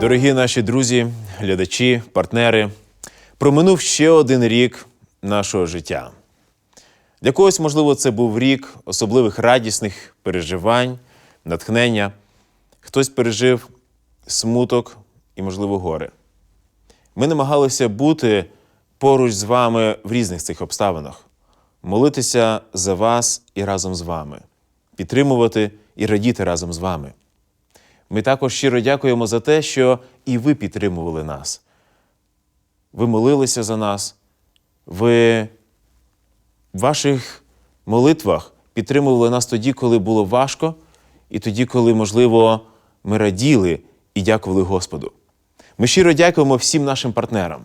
Дорогі наші друзі, глядачі, партнери, проминув ще один рік нашого життя. Для когось, можливо, це був рік особливих радісних переживань, натхнення. Хтось пережив смуток і, можливо, горе. Ми намагалися бути поруч з вами в різних цих обставинах, молитися за вас і разом з вами, підтримувати і радіти разом з вами. Ми також щиро дякуємо за те, що і ви підтримували нас. Ви молилися за нас, ви в ваших молитвах підтримували нас тоді, коли було важко, і тоді, коли, можливо, ми раділи і дякували Господу. Ми щиро дякуємо всім нашим партнерам.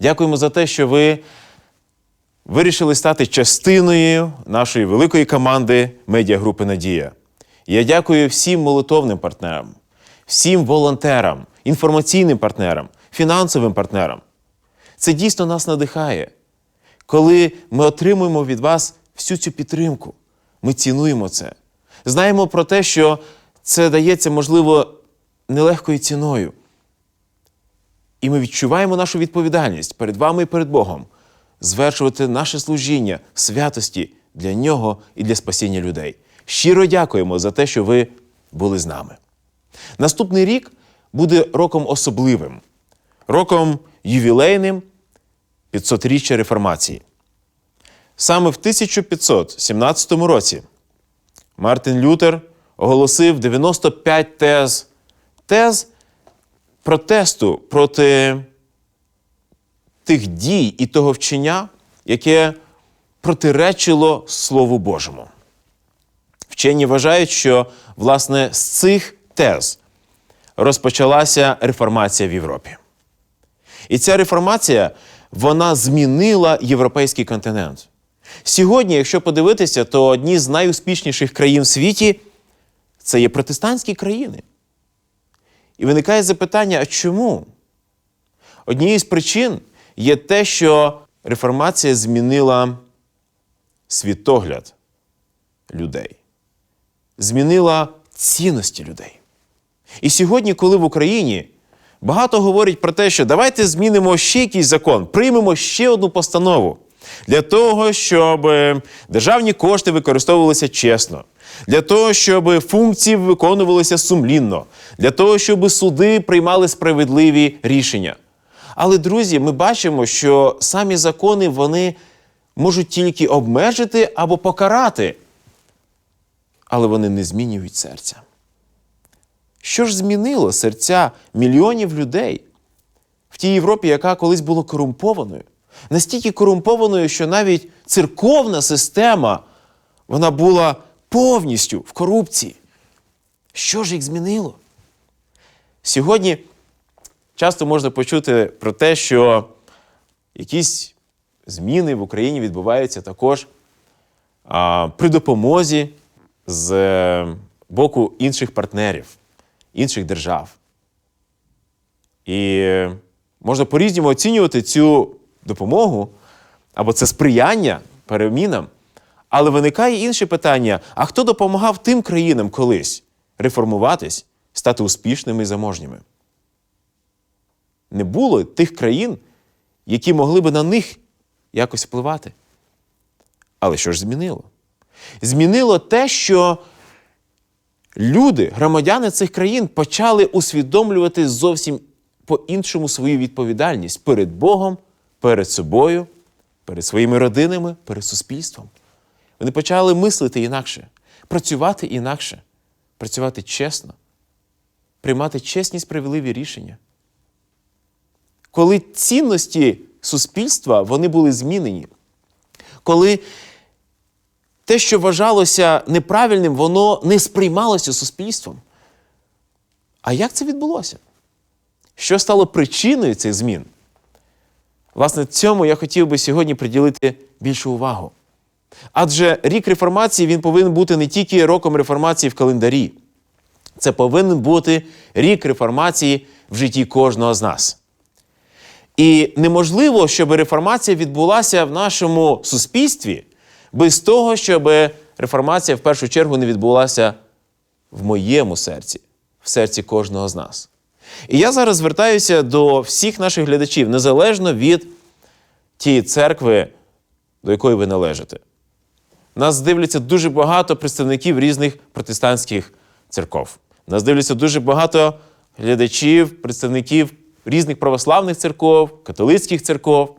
Дякуємо за те, що ви вирішили стати частиною нашої великої команди медіагрупи Надія. Я дякую всім молитовним партнерам, всім волонтерам, інформаційним партнерам, фінансовим партнерам. Це дійсно нас надихає. Коли ми отримуємо від вас всю цю підтримку, ми цінуємо це. Знаємо про те, що це дається, можливо, нелегкою ціною. І ми відчуваємо нашу відповідальність перед вами і перед Богом звершувати наше служіння святості для нього і для спасіння людей. Щиро дякуємо за те, що ви були з нами. Наступний рік буде роком особливим, роком ювілейним 500-річчя реформації. Саме в 1517 році Мартин Лютер оголосив 95 тез, тез протесту проти тих дій і того вчення, яке протиречило Слову Божому. Вчені вважають, що власне з цих тез розпочалася реформація в Європі. І ця реформація вона змінила європейський континент. Сьогодні, якщо подивитися, то одні з найуспішніших країн в світі це є протестантські країни. І виникає запитання: а чому? Однією з причин є те, що реформація змінила світогляд людей, змінила цінності людей. І сьогодні, коли в Україні багато говорять про те, що давайте змінимо ще якийсь закон, приймемо ще одну постанову для того, щоб державні кошти використовувалися чесно, для того, щоб функції виконувалися сумлінно, для того, щоб суди приймали справедливі рішення. Але, друзі, ми бачимо, що самі закони вони можуть тільки обмежити або покарати, але вони не змінюють серця. Що ж змінило серця мільйонів людей в тій Європі, яка колись була корумпованою? Настільки корумпованою, що навіть церковна система вона була повністю в корупції. Що ж їх змінило? Сьогодні часто можна почути про те, що якісь зміни в Україні відбуваються також а, при допомозі з боку інших партнерів, інших держав. І можна по-різному оцінювати цю допомогу або це сприяння перемінам. Але виникає інше питання: а хто допомагав тим країнам колись реформуватись, стати успішними і заможніми? Не було тих країн, які могли би на них якось впливати. Але що ж змінило? Змінило те, що люди, громадяни цих країн, почали усвідомлювати зовсім по-іншому свою відповідальність перед Богом, перед собою, перед своїми родинами, перед суспільством. Вони почали мислити інакше, працювати інакше, працювати чесно, приймати чесні справедливі рішення. Коли цінності суспільства вони були змінені, коли те, що вважалося неправильним, воно не сприймалося суспільством. А як це відбулося? Що стало причиною цих змін? Власне, цьому я хотів би сьогодні приділити більшу увагу. Адже рік реформації він повинен бути не тільки роком реформації в календарі, це повинен бути рік реформації в житті кожного з нас. І неможливо, щоб реформація відбулася в нашому суспільстві без того, щоб реформація в першу чергу не відбулася в моєму серці, в серці кожного з нас. І я зараз звертаюся до всіх наших глядачів, незалежно від тієї церкви, до якої ви належите. Нас дивляться дуже багато представників різних протестантських церков. Нас дивляться дуже багато глядачів, представників різних православних церков, католицьких церков.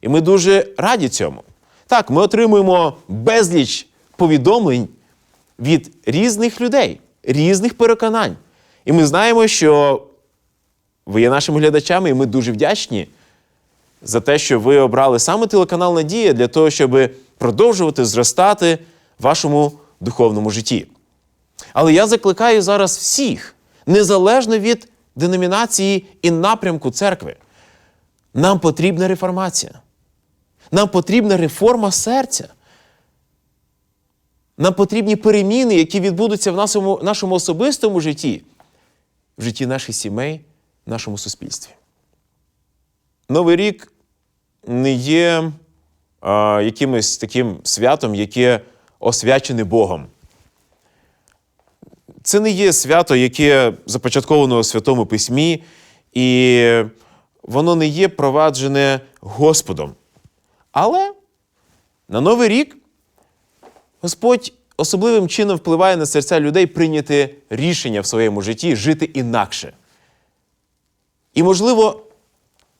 І ми дуже раді цьому. Так, ми отримуємо безліч повідомлень від різних людей, різних переконань. І ми знаємо, що ви є нашими глядачами, і ми дуже вдячні за те, що ви обрали саме телеканал Надія для того, щоб продовжувати зростати в вашому духовному житті. Але я закликаю зараз всіх, незалежно від деномінації і напрямку церкви. Нам потрібна реформація. Нам потрібна реформа серця. Нам потрібні переміни, які відбудуться в нашому, нашому особистому житті, в житті наших сімей, в нашому суспільстві. Новий рік не є а, якимось таким святом, яке освячене Богом. Це не є свято, яке започатковано у Святому Письмі, і воно не є проваджене Господом. Але на Новий рік Господь особливим чином впливає на серця людей прийняти рішення в своєму житті жити інакше. І, можливо,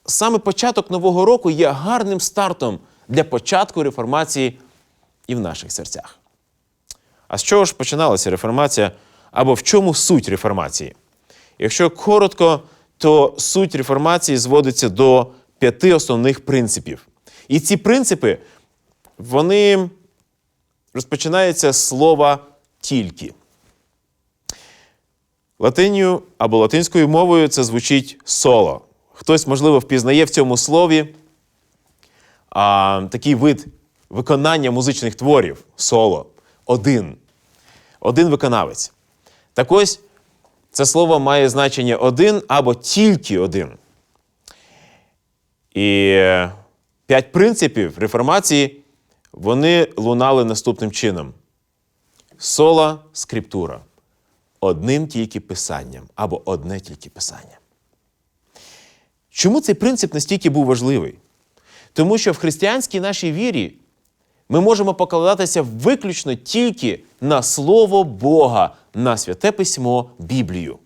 саме початок Нового року є гарним стартом для початку реформації і в наших серцях. А з чого ж починалася реформація? Або в чому суть реформації? Якщо коротко, то суть реформації зводиться до п'яти основних принципів. І ці принципи, вони розпочинаються з слова тільки. Латинію або латинською мовою це звучить соло. Хтось, можливо, впізнає в цьому слові а, такий вид виконання музичних творів соло. Один. Один виконавець. Так ось це слово має значення один або тільки один. І п'ять принципів реформації вони лунали наступним чином: сола скриптура. Одним тільки писанням або одне тільки писання. Чому цей принцип настільки був важливий? Тому що в християнській нашій вірі ми можемо покладатися виключно тільки на Слово Бога, на святе письмо Біблію.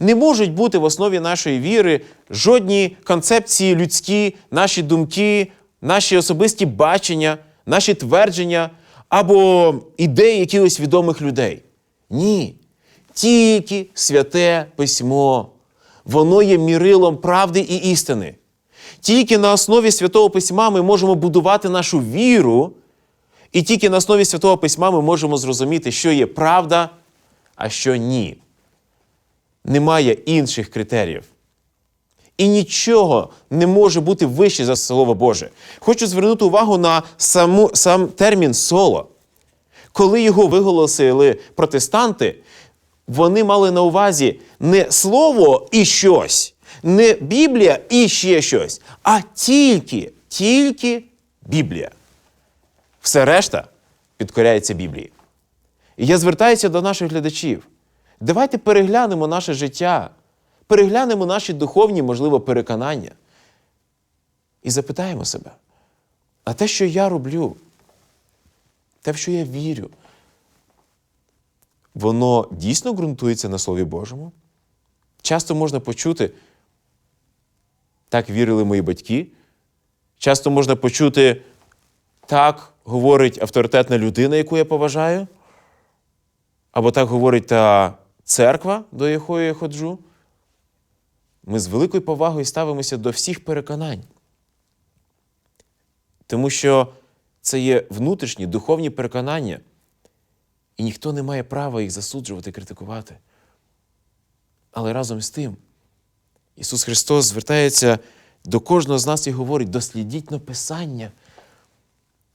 Не можуть бути в основі нашої віри жодні концепції людські, наші думки, наші особисті бачення, наші твердження або ідеї якихось відомих людей. Ні. Тільки святе письмо. Воно є мірилом правди і істини. Тільки на основі святого письма ми можемо будувати нашу віру, і тільки на основі святого письма ми можемо зрозуміти, що є правда, а що ні. Немає інших критеріїв. І нічого не може бути вище за Слово Боже. Хочу звернути увагу на саму, сам термін соло. Коли його виголосили протестанти, вони мали на увазі не слово і щось, не Біблія і ще щось, а тільки, тільки Біблія. Все решта підкоряється Біблії. І я звертаюся до наших глядачів. Давайте переглянемо наше життя, переглянемо наші духовні, можливо, переконання. І запитаємо себе, а те, що я роблю, те, в що я вірю, воно дійсно ґрунтується на Слові Божому? Часто можна почути, так вірили мої батьки. Часто можна почути, так говорить авторитетна людина, яку я поважаю. Або так говорить та церква, до якої я ходжу. Ми з великою повагою ставимося до всіх переконань. Тому що це є внутрішні духовні переконання, і ніхто не має права їх засуджувати, критикувати. Але разом з тим, Ісус Христос звертається до кожного з нас і говорить: дослідіть на Писання,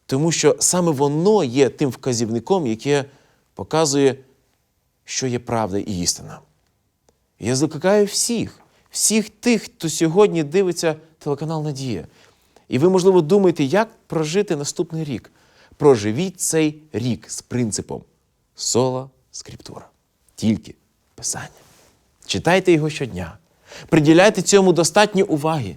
тому що саме воно є тим вказівником, яке показує, що є правда і істина. Я закликаю всіх, всіх тих, хто сьогодні дивиться телеканал Надія. І ви, можливо, думаєте, як прожити наступний рік. Проживіть цей рік з принципом сола скриптура. Тільки писання. Читайте його щодня. Приділяйте цьому достатньо уваги.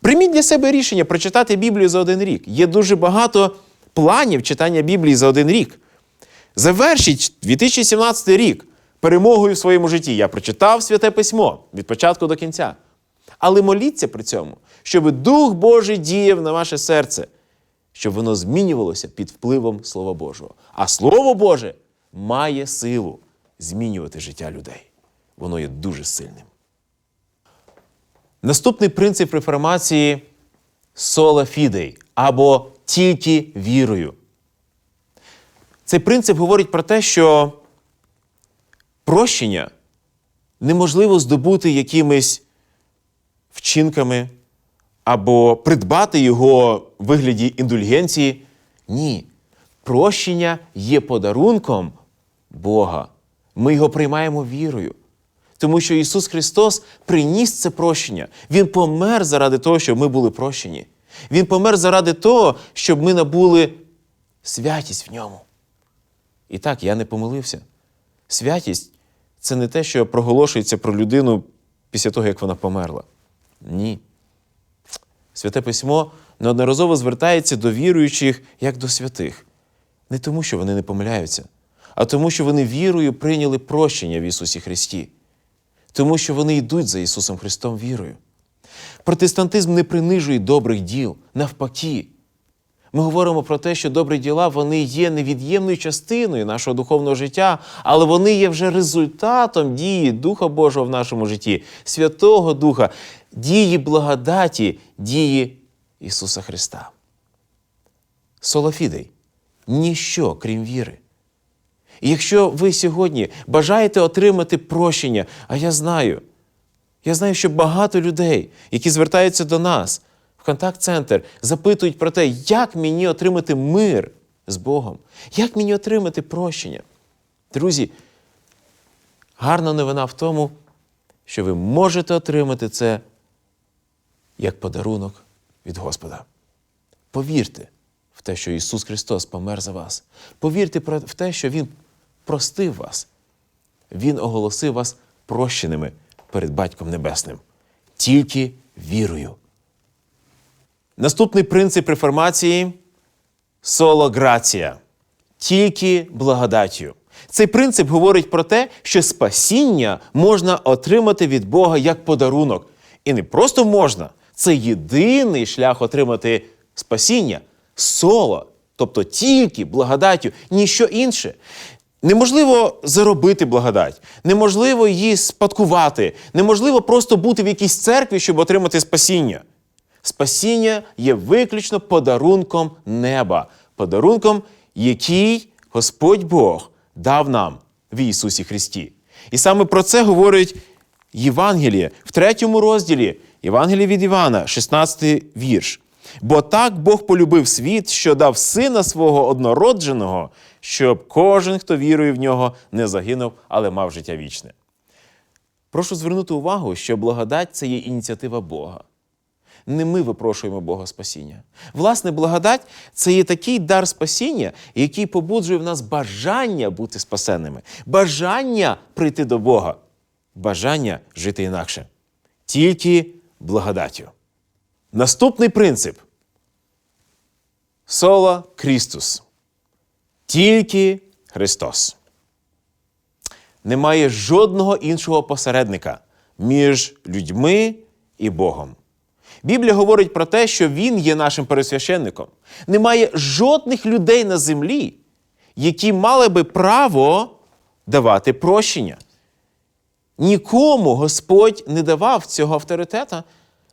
Прийміть для себе рішення прочитати Біблію за один рік. Є дуже багато планів читання Біблії за один рік. Завершіть 2017 рік перемогою в своєму житті. Я прочитав святе письмо від початку до кінця. Але моліться при цьому, щоб Дух Божий діяв на ваше серце, щоб воно змінювалося під впливом Слова Божого. А Слово Боже має силу змінювати життя людей. Воно є дуже сильним. Наступний принцип реформації сола фідей або тільки вірою. Цей принцип говорить про те, що прощення неможливо здобути якимись вчинками або придбати його в вигляді індульгенції. Ні. Прощення є подарунком Бога. Ми його приймаємо вірою. Тому що Ісус Христос приніс це прощення. Він помер заради того, щоб ми були прощені. Він помер заради того, щоб ми набули святість в ньому. І так, я не помилився. Святість це не те, що проголошується про людину після того, як вона померла. Ні. Святе письмо неодноразово звертається до віруючих як до святих. Не тому, що вони не помиляються, а тому, що вони вірою прийняли прощення в Ісусі Христі, тому що вони йдуть за Ісусом Христом вірою. Протестантизм не принижує добрих діл, навпаки. Ми говоримо про те, що добрі діла вони є невід'ємною частиною нашого духовного життя, але вони є вже результатом дії Духа Божого в нашому житті, Святого Духа, дії благодаті, дії Ісуса Христа. Солофідей ніщо, крім віри. Якщо ви сьогодні бажаєте отримати прощення, а я знаю, я знаю, що багато людей, які звертаються до нас контакт-центр, запитують про те, як мені отримати мир з Богом, як мені отримати прощення. Друзі, гарна новина в тому, що ви можете отримати це як подарунок від Господа. Повірте в те, що Ісус Христос помер за вас. Повірте в те, що Він простив вас. Він оголосив вас прощеними перед Батьком Небесним. Тільки вірою. Наступний принцип реформації соло грація. Тільки благодаттю. Цей принцип говорить про те, що спасіння можна отримати від Бога як подарунок. І не просто можна, це єдиний шлях отримати спасіння соло, тобто тільки благодаттю, ніщо інше. Неможливо заробити благодать, неможливо її спадкувати, неможливо просто бути в якійсь церкві, щоб отримати спасіння. Спасіння є виключно подарунком неба, подарунком, який Господь Бог дав нам в Ісусі Христі. І саме про це говорить Євангеліє в третьому розділі Євангелія від Івана, 16 вірш. Бо так Бог полюбив світ, що дав сина свого однородженого, щоб кожен, хто вірує в нього, не загинув, але мав життя вічне. Прошу звернути увагу, що благодать це є ініціатива Бога. Не ми випрошуємо Бога спасіння. Власне, благодать це є такий дар спасіння, який побуджує в нас бажання бути спасенними, бажання прийти до Бога, бажання жити інакше. Тільки благодаттю. Наступний принцип Сола Крістус. Тільки Христос. Немає жодного іншого посередника між людьми і Богом. Біблія говорить про те, що Він є нашим пересвященником. Немає жодних людей на землі, які мали би право давати прощення. Нікому Господь не давав цього авторитета.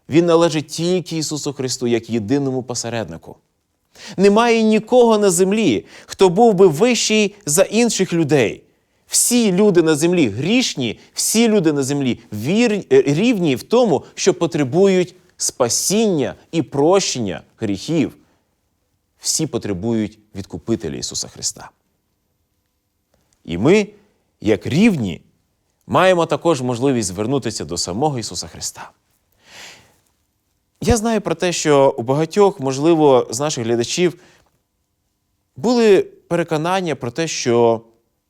Він належить тільки Ісусу Христу як єдиному посереднику. Немає нікого на землі, хто був би вищий за інших людей. Всі люди на землі грішні, всі люди на землі вір... рівні в тому, що потребують спасіння і прощення гріхів. Всі потребують відкупителя Ісуса Христа. І ми, як рівні, маємо також можливість звернутися до самого Ісуса Христа. Я знаю про те, що у багатьох, можливо, з наших глядачів були переконання про те, що,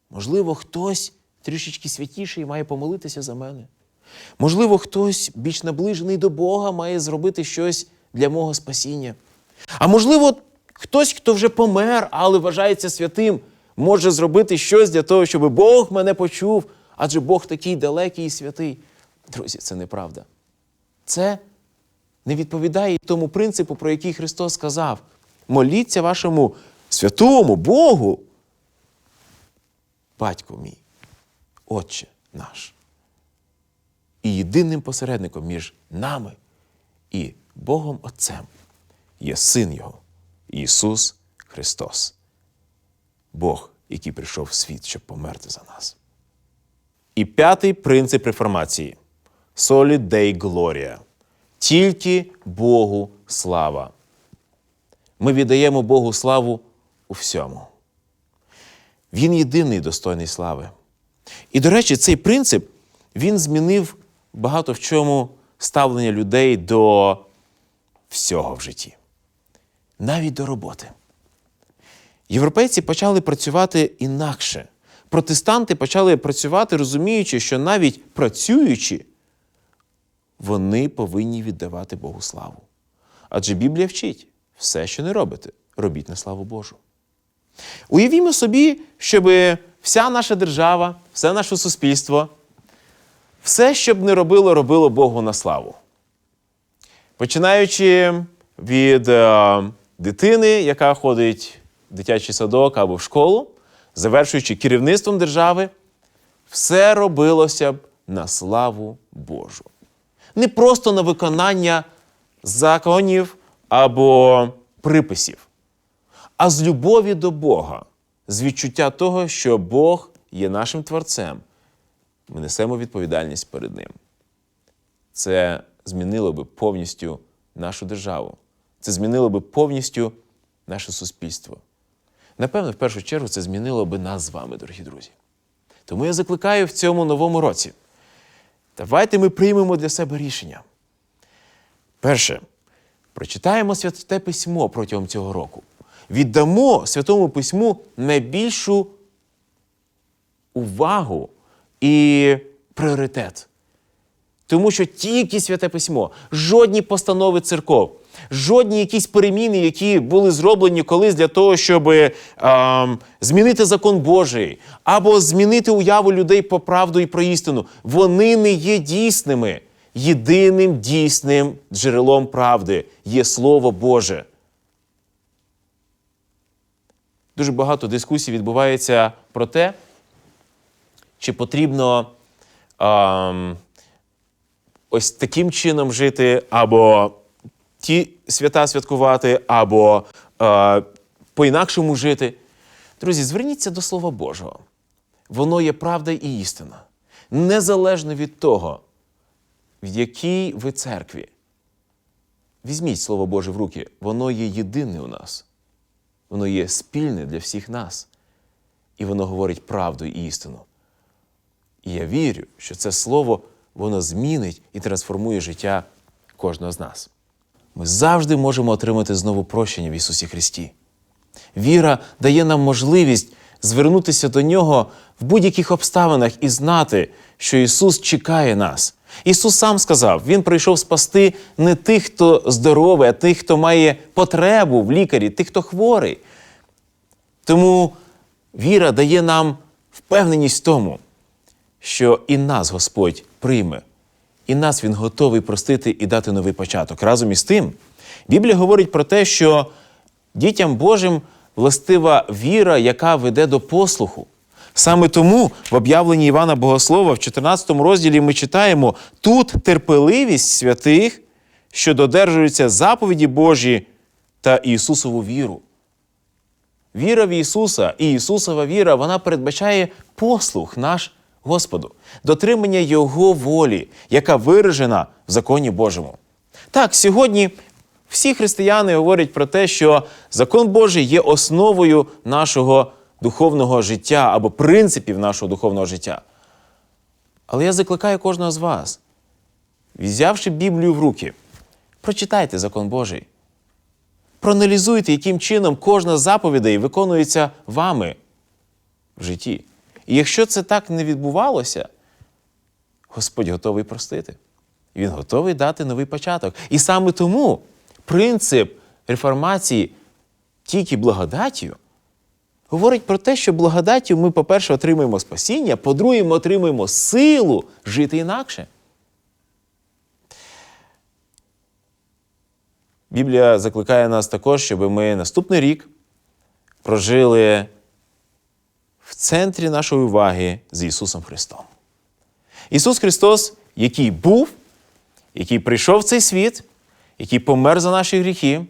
можливо, хтось трішечки святіший має помолитися за мене. Можливо, хтось більш наближений до Бога має зробити щось для мого спасіння. А можливо, хтось, хто вже помер, але вважається святим, може зробити щось для того, щоб Бог мене почув, адже Бог такий далекий і святий. Друзі, це неправда. Це не відповідає тому принципу, про який Христос сказав: моліться вашому святому Богу, батько мій, Отче наш. І єдиним посередником між нами і Богом Отцем є Син Його, Ісус Христос, Бог, який прийшов в світ, щоб померти за нас. І п'ятий принцип реформації Soli Dei Gloria. Тільки Богу слава. Ми віддаємо Богу славу у всьому. Він єдиний достойний слави. І, до речі, цей принцип він змінив багато в чому ставлення людей до всього в житті, навіть до роботи. Європейці почали працювати інакше. Протестанти почали працювати, розуміючи, що навіть працюючи, вони повинні віддавати Богу славу. Адже Біблія вчить все, що не робите, робіть на славу Божу. Уявімо собі, щоб вся наша держава, все наше суспільство, все, що б не робило, робило Богу на славу. Починаючи від е, дитини, яка ходить в дитячий садок або в школу, завершуючи керівництвом держави, все робилося б на славу Божу. Не просто на виконання законів або приписів, а з любові до Бога, з відчуття того, що Бог є нашим творцем. Ми несемо відповідальність перед Ним. Це змінило би повністю нашу державу. Це змінило би повністю наше суспільство. Напевно, в першу чергу це змінило би нас з вами, дорогі друзі. Тому я закликаю в цьому новому році. Давайте ми приймемо для себе рішення. Перше, прочитаємо святе письмо протягом цього року. Віддамо Святому Письму найбільшу увагу і пріоритет. Тому що тільки святе письмо, жодні постанови церков, жодні якісь переміни, які були зроблені колись для того, щоб е, змінити закон Божий, або змінити уяву людей по правду і про істину, вони не є дійсними. Єдиним дійсним джерелом правди є Слово Боже. Дуже багато дискусій відбувається про те, чи потрібно. Е, ось таким чином жити, або ті свята святкувати, або е, по-інакшому жити. Друзі, зверніться до Слова Божого. Воно є правда і істина. Незалежно від того, в якій ви церкві. Візьміть Слово Боже в руки, воно є єдине у нас. Воно є спільне для всіх нас. І воно говорить правду і істину. І я вірю, що це слово воно змінить і трансформує життя кожного з нас. Ми завжди можемо отримати знову прощення в Ісусі Христі. Віра дає нам можливість звернутися до Нього в будь-яких обставинах і знати, що Ісус чекає нас. Ісус сам сказав, Він прийшов спасти не тих, хто здоровий, а тих, хто має потребу в лікарі, тих, хто хворий. Тому віра дає нам впевненість в тому, що і нас Господь прийме, і нас Він готовий простити і дати новий початок. Разом із тим, Біблія говорить про те, що дітям Божим властива віра, яка веде до послуху. Саме тому в об'явленні Івана Богослова в 14 розділі ми читаємо тут терпеливість святих, що додержуються заповіді Божі та Ісусову віру. Віра в Ісуса і Ісусова віра вона передбачає послух наш Господу, дотримання Його волі, яка виражена в законі Божому. Так, сьогодні всі християни говорять про те, що закон Божий є основою нашого духовного життя або принципів нашого духовного життя. Але я закликаю кожного з вас, взявши Біблію в руки, прочитайте закон Божий. Проаналізуйте, яким чином кожна заповідей виконується вами в житті. І якщо це так не відбувалося, Господь готовий простити. Він готовий дати новий початок. І саме тому принцип реформації тільки благодаттю говорить про те, що благодаттю ми, по-перше, отримуємо спасіння, по-друге, ми отримуємо силу жити інакше. Біблія закликає нас також, щоб ми наступний рік прожили центрі нашої уваги з Ісусом Христом. Ісус Христос, який був, який прийшов в цей світ, який помер за наші гріхи,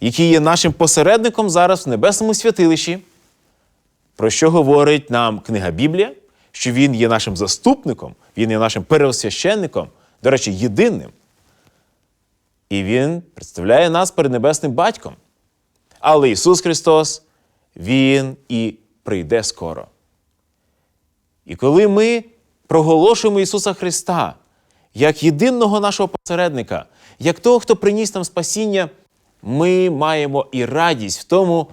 який є нашим посередником зараз в небесному святилищі, про що говорить нам книга Біблія, що Він є нашим заступником, Він є нашим переосвященником, до речі, єдиним. І Він представляє нас перед Небесним Батьком. Але Ісус Христос, Він і прийде скоро. І коли ми проголошуємо Ісуса Христа як єдиного нашого посередника, як того, хто приніс нам спасіння, ми маємо і радість в тому,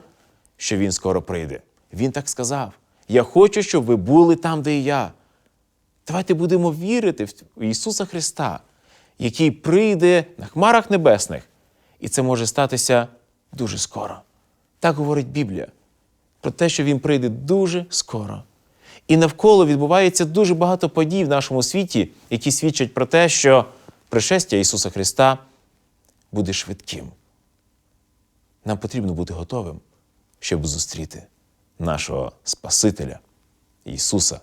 що Він скоро прийде. Він так сказав: Я хочу, щоб ви були там, де і я. Давайте будемо вірити в Ісуса Христа, який прийде на хмарах небесних, і це може статися дуже скоро. Так говорить Біблія про те, що Він прийде дуже скоро. І навколо відбувається дуже багато подій в нашому світі, які свідчать про те, що пришестя Ісуса Христа буде швидким. Нам потрібно бути готовим, щоб зустріти нашого Спасителя Ісуса,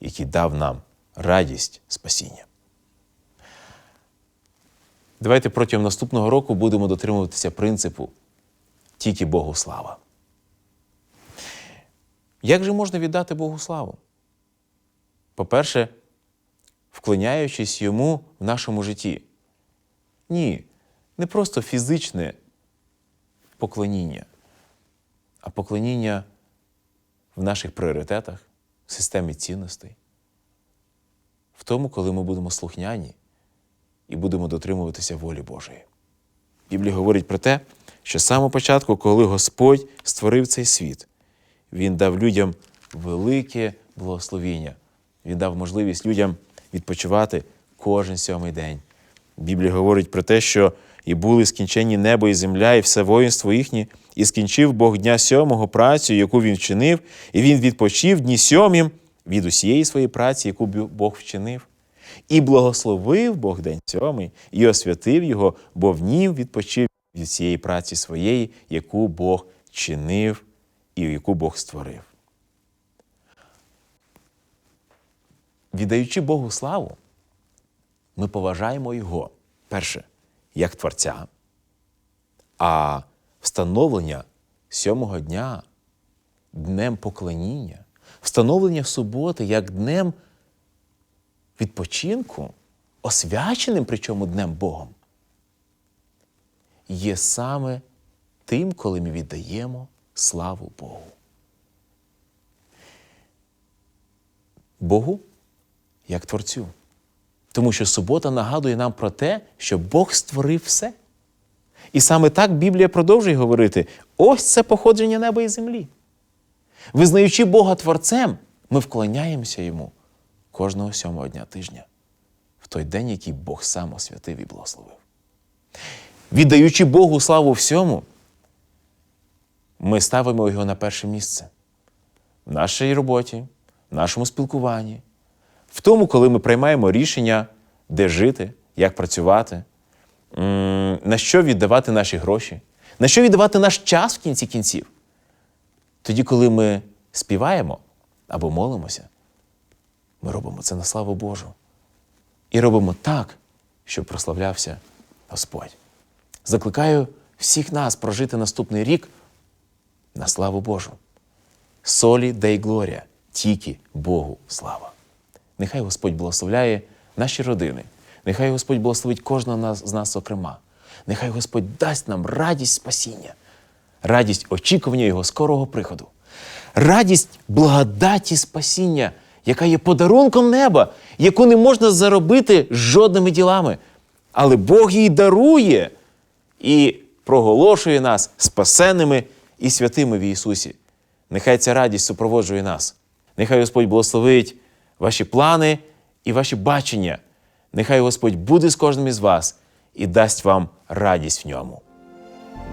який дав нам радість спасіння. Давайте протягом наступного року будемо дотримуватися принципу тільки Богу слава. Як же можна віддати Богу славу? По-перше, вклоняючись йому в нашому житті. Ні, не просто фізичне поклоніння, а поклоніння в наших пріоритетах, в системі цінностей, в тому, коли ми будемо слухняні і будемо дотримуватися волі Божої. Біблія говорить про те, що з самого початку, коли Господь створив цей світ, Він дав людям велике благословіння. Він дав можливість людям відпочивати кожен сьомий день. Біблія говорить про те, що і були скінчені небо і земля, і все воїнство їхнє, і скінчив Бог дня сьомого працю, яку він вчинив, і він відпочив дні сьомім від усієї своєї праці, яку Бог вчинив. І благословив Бог день сьомий, і освятив його, бо в нім відпочив від цієї праці своєї, яку Бог чинив і яку Бог створив. Віддаючи Богу славу, ми поважаємо Його перше, як Творця, а встановлення сьомого дня днем поклоніння, встановлення суботи як днем відпочинку, освяченим причому днем Богом, є саме тим, коли ми віддаємо славу Богу. Богу як Творцю. Тому що субота нагадує нам про те, що Бог створив все. І саме так Біблія продовжує говорити: ось це походження неба і землі. Визнаючи Бога Творцем, ми вклоняємося Йому кожного сьомого дня тижня, в той день, який Бог сам освятив і благословив. Віддаючи Богу славу всьому, ми ставимо його на перше місце в нашій роботі, в нашому спілкуванні, в тому, коли ми приймаємо рішення, де жити, як працювати, на що віддавати наші гроші, на що віддавати наш час в кінці кінців. Тоді, коли ми співаємо або молимося, ми робимо це на славу Божу. І робимо так, щоб прославлявся Господь. Закликаю всіх нас прожити наступний рік на славу Божу. Солі дай глорія, тільки Богу слава. Нехай Господь благословляє наші родини. Нехай Господь благословить кожного з нас окрема. Нехай Господь дасть нам радість спасіння, радість очікування Його скорого приходу, радість благодаті спасіння, яка є подарунком неба, яку не можна заробити жодними ділами. Але Бог її дарує і проголошує нас спасенними і святими в Ісусі. Нехай ця радість супроводжує нас. Нехай Господь благословить ваші плани і ваші бачення. Нехай Господь буде з кожним із вас і дасть вам радість в ньому.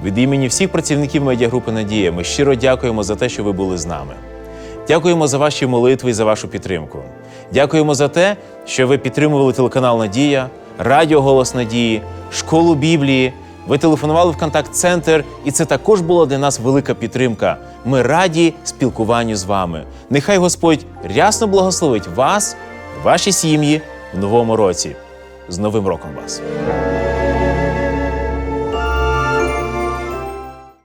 Від імені всіх працівників медіагрупи Надія ми щиро дякуємо за те, що ви були з нами. Дякуємо за ваші молитви і за вашу підтримку. Дякуємо за те, що ви підтримували телеканал Надія, Радіо Голос Надії, школу Біблії. Ви телефонували в контакт-центр, і це також була для нас велика підтримка. Ми раді спілкуванню з вами. Нехай Господь рясно благословить вас, ваші сім'ї в новому році. З Новим роком вас!